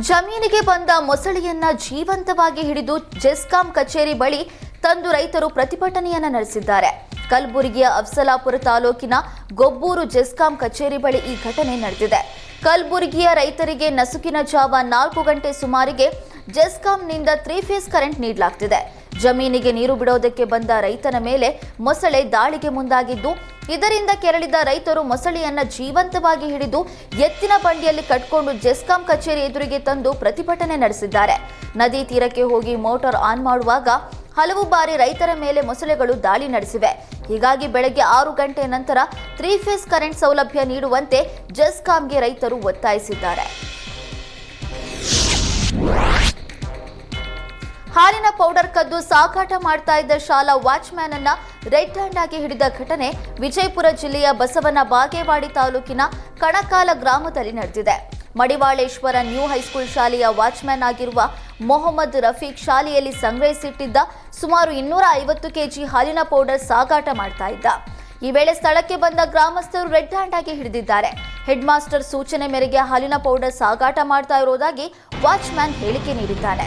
ಜಮೀನಿಗೆ ಬಂದ ಮೊಸಳೆಯನ್ನ ಜೀವಂತವಾಗಿ ಹಿಡಿದು ಜೆಸ್ಕಾಂ ಕಚೇರಿ ಬಳಿ ತಂದು ರೈತರು ಪ್ರತಿಭಟನೆಯನ್ನ ನಡೆಸಿದ್ದಾರೆ. ಕಲಬುರಗಿಯ ಅಫ್ಸಲಾಪುರ ತಾಲೂಕಿನ ಗೊಬ್ಬೂರು ಜೆಸ್ಕಾಂ ಕಚೇರಿ ಬಳಿ ಈ ಘಟನೆ ನಡೆದಿದೆ. ಕಲಬುರಗಿಯ ರೈತರಿಗೆ ನಸುಕಿನ ಜಾವ ನಾಲ್ಕು ಗಂಟೆ ಸುಮಾರಿಗೆ ಜೆಸ್ಕಾಂನಿಂದ ತ್ರೀ ಫೇಸ್ ಕರೆಂಟ್ ನೀಡಲಾಗ್ತಿದೆ. ಜಮೀನಿಗೆ ನೀರು ಬಿಡೋದಕ್ಕೆ ಬಂದ ರೈತನ ಮೇಲೆ ಮೊಸಳೆ ದಾಳಿಗೆ ಮುಂದಾಗಿದ್ದು, ಇದರಿಂದ ಕೆರಳಿದ ರೈತರು ಮೊಸಳೆಯನ್ನ ಜೀವಂತವಾಗಿ ಹಿಡಿದು ಎತ್ತಿನ ಬಂಡಿಯಲ್ಲಿ ಕಟ್ಕೊಂಡು ಜೆಸ್ಕಾಂ ಕಚೇರಿ ಎದುರಿಗೆ ತಂದು ಪ್ರತಿಭಟನೆ ನಡೆಸಿದ್ದಾರೆ. ನದಿ ತೀರಕ್ಕೆ ಹೋಗಿ ಮೋಟಾರ್ ಆನ್ ಮಾಡುವಾಗ ಹಲವು ಬಾರಿ ರೈತರ ಮೇಲೆ ಮೊಸಳೆಗಳು ದಾಳಿ ನಡೆಸಿವೆ. ಹೀಗಾಗಿ ಬೆಳಗ್ಗೆ ಆರು ಗಂಟೆ ನಂತರ ತ್ರೀ ಫೇಸ್ ಕರೆಂಟ್ ಸೌಲಭ್ಯ ನೀಡುವಂತೆ ಜೆಸ್ಕಾಂಗೆ ರೈತರು ಒತ್ತಾಯಿಸಿದ್ದಾರೆ. ಹಾಲಿನ ಪೌಡರ್ ಕದ್ದು ಸಾಗಾಟ ಮಾಡ್ತಾ ಇದ್ದ ಶಾಲಾ ವಾಚ್ಮ್ಯಾನ್ ಅನ್ನ ರೆಡ್ ಹ್ಯಾಂಡ್ ಆಗಿ ಹಿಡಿದ ಘಟನೆ ವಿಜಯಪುರ ಜಿಲ್ಲೆಯ ಬಸವನ ಬಾಗೇವಾಡಿ ತಾಲೂಕಿನ ಕಣಕಾಲ ಗ್ರಾಮದಲ್ಲಿ ನಡೆದಿದೆ. ಮಡಿವಾಳೇಶ್ವರ ನ್ಯೂ ಹೈಸ್ಕೂಲ್ ಶಾಲೆಯ ವಾಚ್ಮ್ಯಾನ್ ಆಗಿರುವ ಮೊಹಮ್ಮದ್ ರಫೀಕ್ ಶಾಲೆಯಲ್ಲಿ ಸಂಗ್ರಹಿಸಿಟ್ಟಿದ್ದ ಸುಮಾರು ಇನ್ನೂರ ಐವತ್ತು ಕೆಜಿ ಹಾಲಿನ ಪೌಡರ್ ಸಾಗಾಟ ಮಾಡ್ತಾ ಇದ್ದ. ಈ ವೇಳೆ ಸ್ಥಳಕ್ಕೆ ಬಂದ ಗ್ರಾಮಸ್ಥರು ರೆಡ್ ಹ್ಯಾಂಡ್ ಆಗಿ ಹಿಡಿದಿದ್ದಾರೆ. ಹೆಡ್ ಮಾಸ್ಟರ್ ಸೂಚನೆ ಮೇರೆಗೆ ಹಾಲಿನ ಪೌಡರ್ ಸಾಗಾಟ ಮಾಡ್ತಾ ಇರೋದಾಗಿ ವಾಚ್ಮ್ಯಾನ್ ಹೇಳಿಕೆ ನೀಡಿದ್ದಾನೆ.